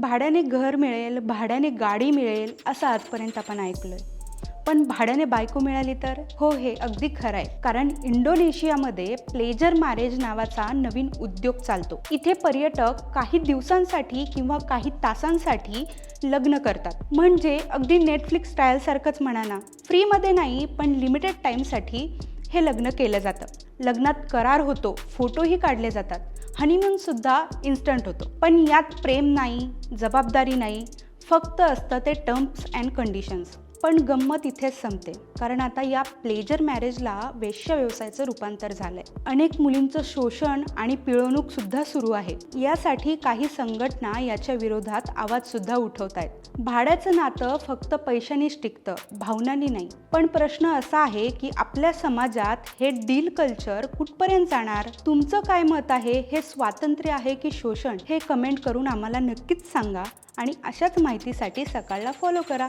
भाड्याने घर मिळेल भाड्याने गाडी मिळेल असं आजपर्यंत आपण ऐकलंय. पण भाड्याने बायको मिळाली तर? हो हे अगदी खरं आहे. कारण इंडोनेशियामध्ये प्लेजर मॅरेज नावाचा नवीन उद्योग चालतो. इथे पर्यटक काही दिवसांसाठी किंवा काही तासांसाठी लग्न करतात. म्हणजे अगदी नेटफ्लिक्स स्टाईलसारखंच म्हणा ना. फ्रीमध्ये नाही पण लिमिटेड टाईमसाठी हे लग्न केलं जातं. लग्नात करार होतो फोटोही काढले जातात. हनीमूनसुद्धा इन्स्टंट होतो. पण यात प्रेम नाही जबाबदारी नाही. फक्त असतं ते टर्म्स अँड कंडिशन्स पण गंमत इथेच संपते. कारण आता या प्लेजर मॅरेजला वेश्य व्यवसायाचं रूपांतर झालंय. अनेक मुलींचं शोषण आणि पिळवणूक सुद्धा सुरू आहे. यासाठी काही संघटना याच्या विरोधात आवाज सुद्धा उठवत आहेत. भाड्याचं नातं फक्त पैशानीच टिकतं भावनांनी नाही. पण प्रश्न असा आहे की आपल्या समाजात हे डील कल्चर कुठपर्यंत जाणार? तुमचं काय मत आहे? हे स्वातंत्र्य आहे की शोषण? हे कमेंट करून आम्हाला नक्कीच सांगा आणि अशाच माहितीसाठी सकाळला फॉलो करा.